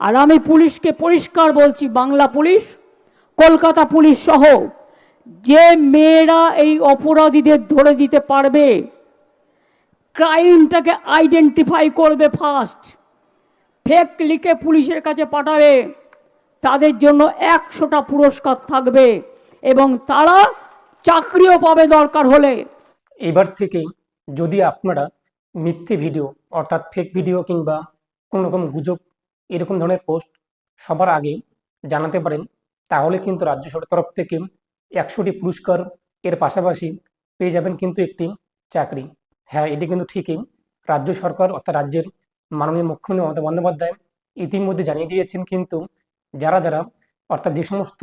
আর আমি পুলিশকে পরিষ্কার বলছি, বাংলা পুলিশ, কলকাতা পুলিশ সহ, যে মেয়েরা এই অপরাধীদের ধরে দিতে পারবে, ক্রাইমটাকে আইডেন্টিফাই করবে ফার্স্ট, ফেক লিখে পুলিশের কাছে পাঠাবে, তাদের জন্য একশোটা পুরস্কার থাকবে এবং তারা চাকরিও পাবে দরকার হলে। এবার থেকে যদি আপনারা মিথ্যে ভিডিও, অর্থাৎ ফেক ভিডিও কিংবা কোনো রকম গুজব এরকম ধরনের পোস্ট সবার আগে জানাতে পারেন। তাহলে কিন্তু রাজ্য সরকার তরফ থেকে একশোটি পুরস্কার এর পাশাপাশি পেয়ে যাবেন কিন্তু একটি চাকরি। হ্যাঁ এটি কিন্তু ঠিকই। রাজ্য সরকার অর্থাৎ রাজ্যের মাননীয় মুখ্যমন্ত্রী মমতা বন্দ্যোপাধ্যায় ইতিমধ্যে জানিয়ে দিয়েছেন কিন্তু যারা যারা অর্থাৎ যে সমস্ত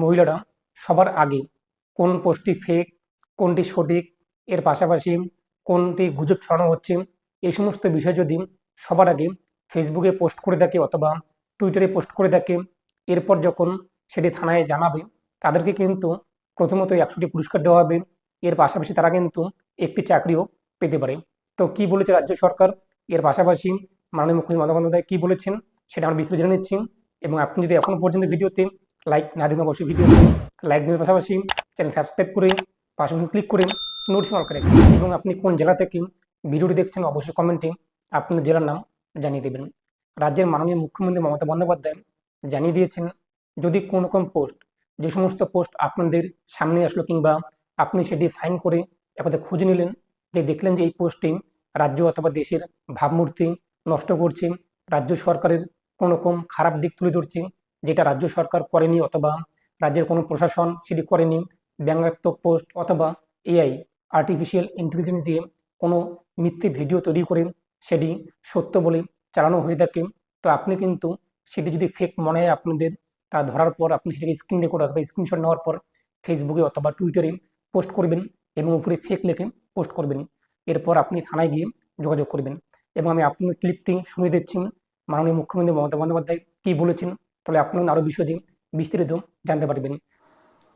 মহিলারা সবার আগে কোন পোস্টটি ফেক কোনটি সঠিক, এর পাশাপাশি কোনটি গুজব ছড়ানো হচ্ছে, এই সমস্ত বিষয় যদি সবার আগে ফেসবুকে পোস্ট করে থাকে অথবা টুইটারে পোস্ট করে থাকে এরপর যখন সেটি থানায় জানাবে, তাদেরকে কিন্তু প্রথমত একশোটি পুরস্কার দেওয়া হবে। এর পাশাপাশি তারা কিন্তু একটি চাকরিও পেতে পারে। তো কি বলেছে রাজ্য সরকার? এর পাশাপাশি মাননীয় মুখ্যমন্ত্রী মমতা বন্দ্যোপাধ্যায় কি বলেছেন সেটা আমরা বিস্তারিত জেনে নিচ্ছি। এবং আপনি যদি এখনও পর্যন্ত ভিডিওতে লাইক না দিন অবশ্যই ভিডিওতে লাইক দেওয়ার পাশাপাশি চ্যানেল সাবস্ক্রাইব করে পাশাপাশি ক্লিক করে নোটিফিকেশন করে এবং আপনি কোন জেলা থেকে ভিডিওটি দেখছেন অবশ্যই কমেন্টে আপনার জেলার নাম জানিয়ে দেবেন। রাজ্যের মাননীয় মুখ্যমন্ত্রী মমতা বন্দ্যোপাধ্যায় জানিয়ে দিয়েছেন, যদি কোনো রকম পোস্ট যে সমস্ত পোস্ট আপনাদের সামনে আসলো কিংবা আপনি সেটি ফাইন করে একথা খুঁজে নিলেন, যে দেখলেন যে এই পোস্টটি রাজ্য অথবা দেশের ভাবমূর্তি নষ্ট করছে, রাজ্য সরকারের কোনো রকম খারাপ দিক তুলে ধরছে, যেটা রাজ্য সরকার করেনি অথবা রাজ্যের কোনো প্রশাসন সেটি করেনি, ব্যঙ্গাত্মক পোস্ট অথবা এআই আর্টিফিশিয়াল ইন্টেলিজেন্স দিয়ে কোনো মিথ্যে ভিডিও তৈরি করে সেটি সত্য বলে চালানো হয়ে থাকে। তো আপনি কিন্তু সেটি যদি ফেক মনে হয় আপনাদের, তা ধরার পর আপনি সেটাকে স্ক্রিন রেকর্ড অথবা স্ক্রিনশট নেওয়ার পর ফেসবুকে অথবা টুইটারে পোস্ট করবেন এবং উপরে ফেক লেখে পোস্ট করবেন। এরপর আপনি থানায় গিয়ে যোগাযোগ করবেন। এবং আমি আপনার ক্লিপটি শুনে দিচ্ছি। মাননীয় মুখ্যমন্ত্রী মমতা বন্দ্যোপাধ্যায় কী বলেছেন? তাহলে আপনি আরও বিষয়টি বিস্তারিত জানতে পারবেন।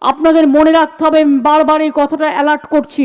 আপনাদের মনে রাখতে হবে বারবার এই কথাটা অ্যালার্ট করছি।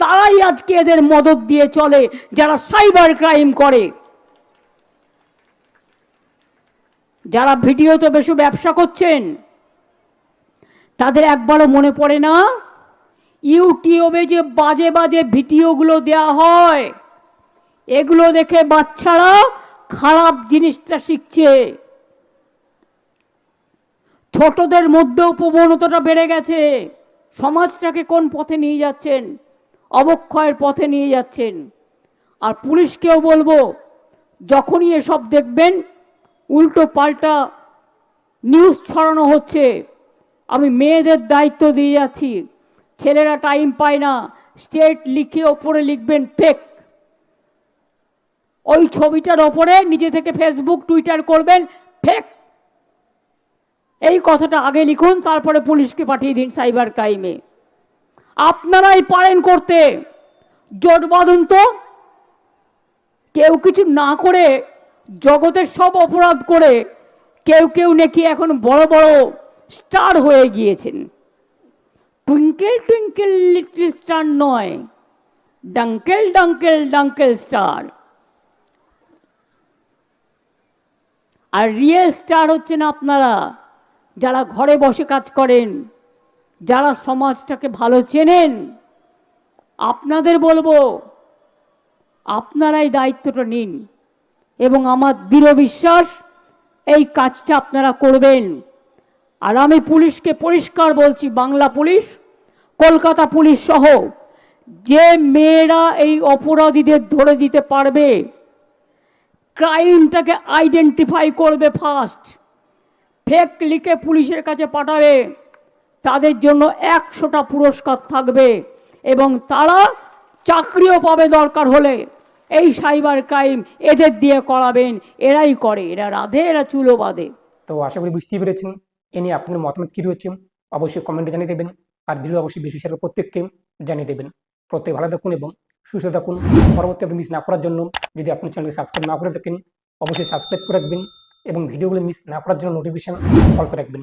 তারাই আজকে এদের মদত দিয়ে চলে, যারা সাইবার ক্রাইম করে। যারা ভিডিওতে বেশি ব্যবসা করছেন, তাদের একবারও মনে পড়ে না, ইউটিউবে যে বাজে বাজে ভিডিওগুলো দেয়া হয়, এগুলো দেখে বাচ্চারা খারাপ জিনিসটা শিখছে। ছোটদের মধ্যেও প্রবণতাটা বেড়ে গেছে। সমাজটাকে কোন পথে নিয়ে যাচ্ছেন? অবক্ষয়ের পথে নিয়ে যাচ্ছেন। আর পুলিশকেও বলব, যখনই এসব দেখবেন, উল্টো পাল্টা নিউজ ছড়ানো হচ্ছে। আমি মেয়েদের দায়িত্ব দিয়ে যাচ্ছি। ছেলেরা টাইম পায় না। স্টেট লিখে ওপরে লিখবেন ফেক ওই ছবিটার ওপরে নিজে থেকে ফেসবুক টুইটার করবেন ফেক এই কথাটা আগে লিখুন, তারপরে পুলিশকে পাঠিয়ে দিন সাইবার ক্রাইমে আপনারাই পারেন করতে। জোট বাঁধুন তো। কেউ কিছু না করে জগতের সব অপরাধ করে কেউ কেউ নাকি এখন বড় বড় স্টার হয়ে গিয়েছেন। টুইঙ্কেল টুইঙ্কেল লিটল স্টার নয়, ডাঙ্কেল ডাঙ্কেল ডাঙ্কেল স্টার। আর রিয়েল স্টার হচ্ছেন আপনারা, যারা ঘরে বসে কাজ করেন। যারা সমাজটাকে ভালো চেনেন, আপনাদের বলব, আপনারাই দায়িত্বটা নিন এবং আমার দৃঢ় বিশ্বাস, এই কাজটা আপনারা করবেন। আর আমি পুলিশকে পরিষ্কার বলছি, বাংলা পুলিশ, কলকাতা পুলিশ সহ, যে মেয়েরা এই অপরাধীদের ধরে দিতে পারবে, ক্রাইমটাকে আইডেন্টিফাই করবে ফার্স্ট ফেক লিখে পুলিশের কাছে পাঠাবে। তাদের জন্য একশোটা পুরস্কার থাকবে এবং তারা চাকরিও পাবে দরকার হলে। এই সাইবার ক্রাইম এদের দিয়ে করাবেন, এরাই করে। এরা রাধে, এরা চুলো বাঁধে। তো আশা করি বুঝতেই পেরেছেন। এ নিয়ে আপনার মতামত কী রয়েছে? অবশ্যই কমেন্টে জানিয়ে দেবেন। আর ভিডিও অবশ্যই বেশি শেয়ার প্রত্যেককে জানিয়ে দেবেন। প্রত্যেক ভালো থাকুন এবং সুস্থ থাকুন। পরবর্তী আপনি মিস না করার জন্য যদি আপনি চ্যানেলকে সাবস্ক্রাইব না করে থাকেন, অবশ্যই সাবস্ক্রাইব করে রাখবেন এবং ভিডিওগুলো মিস না করার জন্য নোটিফিকেশন অল করে রাখবেন।